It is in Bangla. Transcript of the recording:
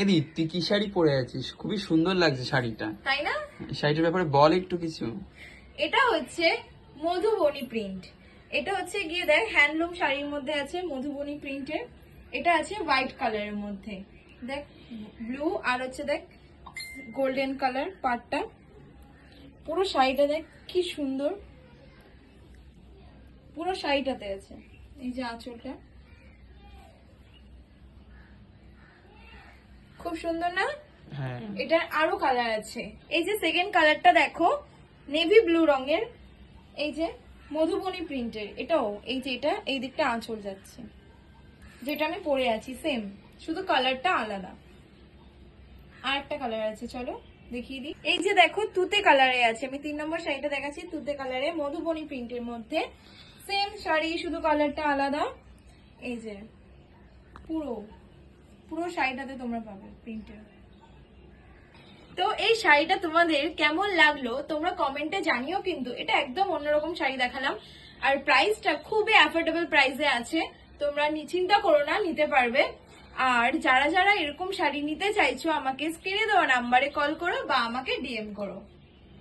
এদি তুই কি শাড়ি পরে আছিস? খুবই সুন্দর লাগছে শাড়িটা। তাই না? শাড়িটার ব্যাপারে বল একটু কিছু। এটা হচ্ছে মধুবনী প্রিন্ট এটা হচ্ছে গিয়ে দেখ হ্যান্ডলুম শাড়ির মধ্যে আছে মধুবনী প্রিন্টের এটা আছে হোয়াইট কালারের মধ্যে। দেখ ব্লু আর হচ্ছে দেখ গোল্ডেন কালার পাটটা। পুরো শাড়িটা দেখ কি সুন্দর। পুরো শাড়িটাতে আছে। এই যে আঁচলটা। খুব সুন্দর না? হ্যাঁ। এটার আরও কালার আছে। এই যে সেকেন্ড কালারটা দেখো নেভি ব্লু রঙের এই যে মধুবনী প্রিন্টের এটাও এই যে এটা এই দিকটা আঁচল যাচ্ছে। যেটা আমি পরে আছি সেম শুধু কালারটা আলাদা। আর একটা কালার আছে চলো দেখিয়ে দিই। এই যে দেখো তুতে কালারে আছে আমি তিন নম্বর শাড়িটা দেখাচ্ছি তুতে কালারে মধুবনী প্রিন্টের মধ্যে। সেম শাড়ি শুধু কালারটা আলাদা। এই যে পুরো পুরো শাড়িটাতে তোমরা পাবে প্রিন্টের তো এই শাড়িটা তোমাদের কেমন লাগল তোমরা কমেন্টে জানিও কিন্তু, এটা একদম অন্যরকম শাড়ি দেখালাম। আর প্রাইসটা খুবই অ্যাফোর্ডেবল প্রাইসে আছে, তোমরা নি- চিন্তা করো না, নিতে পারবে। আর যারা যারা এরকম শাড়ি নিতে চাইছো, আমাকে স্ক্রিনে দেওয়া নাম্বারে কল করো বা আমাকে ডিএম করো।